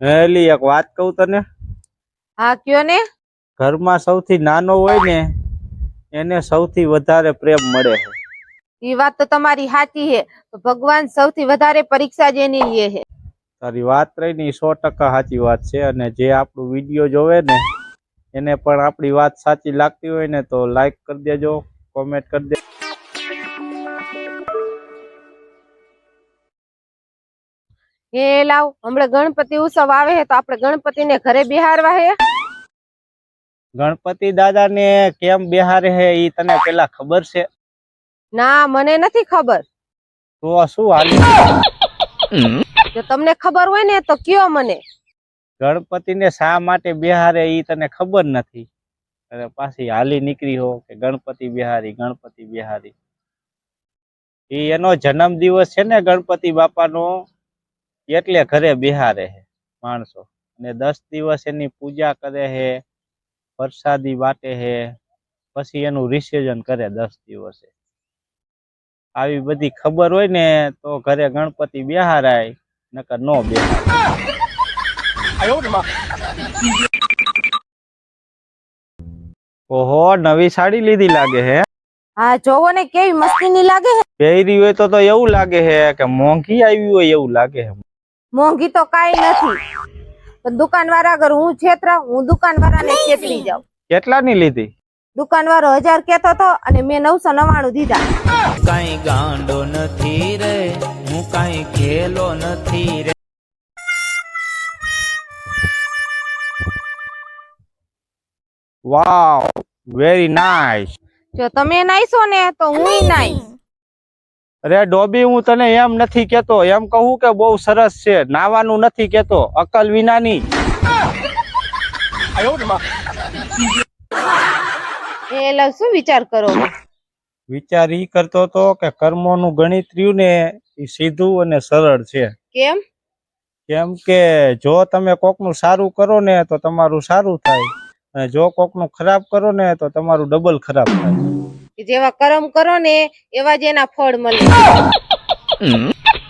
એલી એક વાત કહું તને? હા કયો ને? ઘરમાં સૌથી નાનો હોય ને એને સૌથી વધારે પ્રેમ મળે છે. એ વાત તો તમારી સાચી છે ભગવાન સૌથી વધારે પરીક્ષા જેની લે છે. તારી વાત રહી ને સો ટકા સાચી વાત છે અને જે આપણું વીડિયો જોવે ને એને પણ આપણી વાત સાચી લાગતી હોય ને તો લાઈક કરી દેજો કોમેન્ટ કરી દેજો. હે લાવ હમણાં ગણપતિ ઉત્સવ આવે છે તો આપણે ગણપતિને ઘરે બિહારવા હે? ગણપતિ દાદા ને કેમ બિહારે હે ઈ તને પેલા ખબર છે? ના મને નથી ખબર. તો શું હાલ? જો તમને ખબર હોય ને તો કયો મને. ગણપતિને શા માટે બિહારે ઈ તને ખબર નથી? અને પાછી હાલી નીકળી હો કે ગણપતિ બિહારી ગણપતિ બિહારી. એ એનો જન્મ દિવસ છે ને ગણપતિ બાપાનો. એટલે ઘરે બિહારે છે માણસો. અને દસ દિવસ એની પૂજા કરે છે પ્રસાદી વાટે છે પછી એનું વિસર્જન કરે દસ દિવસે. આવી બધી ખબર હોય ને તો ઘરે ગણપતિ બિહારાય નકર નો બિહારાય. ઓહો નવી સાડી લીધી લાગે હે? હા જોવો ને કેવી મસ્તીની લાગે છે પહેરી હોય તો તો એવું લાગે હે કે મોંઘી આવી હોય એવું લાગે હે. મોંઘી તો કાઈ નથી. પણ દુકાન વાળા અગર હું છેતરા હું દુકાન વાળાને છેતરી જાઉં. કેટલા ની લીધી? દુકાન વાળો હજાર કેતો હતો અને મેં નવસો નવાણું દીધા. કઈ ગાંડો નથી રે હું કઈ ખેલો નથી રે. વાવ વેરી નાઇસ જો તમે નાઈસો ને તો હું નાઈશ અરે ડોબી હું તને એમ નથી કેતો એમ કહું કે બહુ સરસ છે. નાવાનું નથી કેતો અકલ વિનાની. એ લવ શું વિચાર કરો? વિચાર ઈ કરતો તો કે કર્મોનું ગણિત રહ્યું ને એ સીધું અને સરળ છે. કેમ? કેમ કે જો તમે કોકનું સારું કરો ને તો તમારું સારું થાય. અને જો કોકનું ખરાબ કરો ને તો તમારું ડબલ ખરાબ થાય. જેવા કર્મ કરો ને એવા જ એના ફળ મળે.